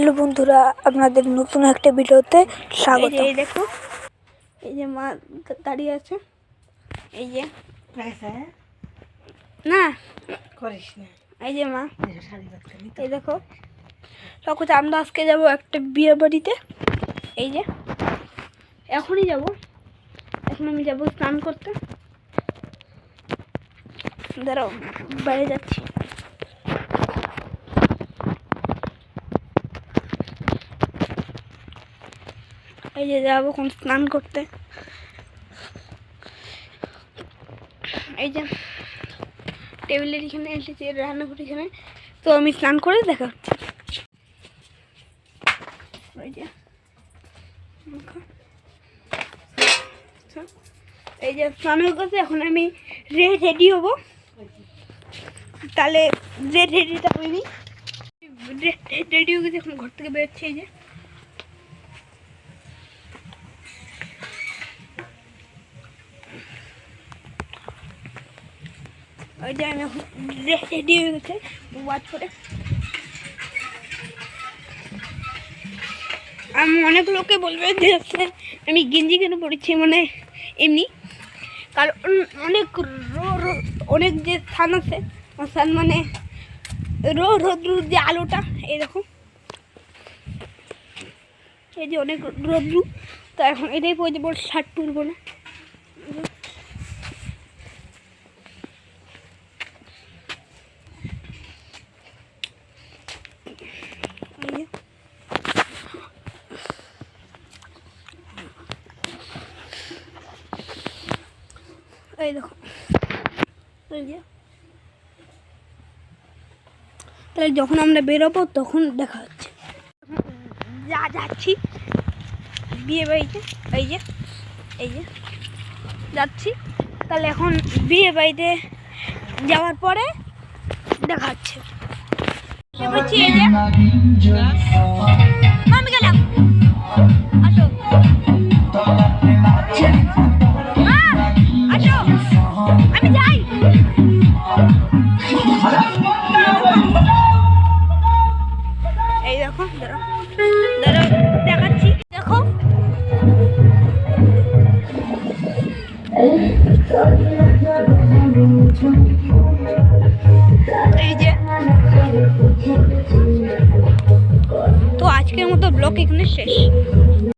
Hello বন্ধুরা, আপনাদের নতুন একটা ভিডিওতে স্বাগত এই দেখো, এই যে মা দাঁড়িয়ে আছে। এই যে, না করিস না এই যে মা, এই দেখো সকল আমরা আজকে যাব একটা বিয়ে বাড়িতে। এই যে, এখনই যাব। এখন আমি যাব স্নান করতে। দাঁড়াও, বাইরে যাচ্ছি। এই যে যাব কোন স্নান করতে। এই যে টেবিলের এখানে এসেছি রান্নাঘর এখানে। তো আমি স্নান করে দেখা হচ্ছে। ওই যে, এই যে স্নান হয়ে গেছে, এখন আমি রেডি হব। তাহলে যে রেডিটা হয়নি রেডি হয়ে গেছে, এখন ঘর থেকে বেরোচ্ছে, এই যে। ওই যে আমি রেডি হয়ে গেছে ওয়াচ করে। আমি, অনেক লোকে বলবে যে আমি গেঞ্জি কেন পরেছি মানে এমনি। কারণ অনেক রো রো, অনেক যে স্থান আছে স্থান মানে রো রোদ্রুর যে আলোটা দেখো এই যে অনেক রোদ্রু, তো এখন এটাই পরে বল শার্ট তুলবো না এই যে এই তাহলে যখন আমরা বেরোবো, তখন দেখা হচ্ছে। যা যাচ্ছি। বিয়ে বাড়িতে। এই যে। এই যে। যাচ্ছি। তাহলে এখন বিয়ে বাড়িতে যাওয়ার পরে দেখা হচ্ছে। এই যে। এই দেখো দাঁড়াও দেখাচ্ছি। দেখো। এই যে। তো আজকের মতো ব্লগ এখানে শেষ।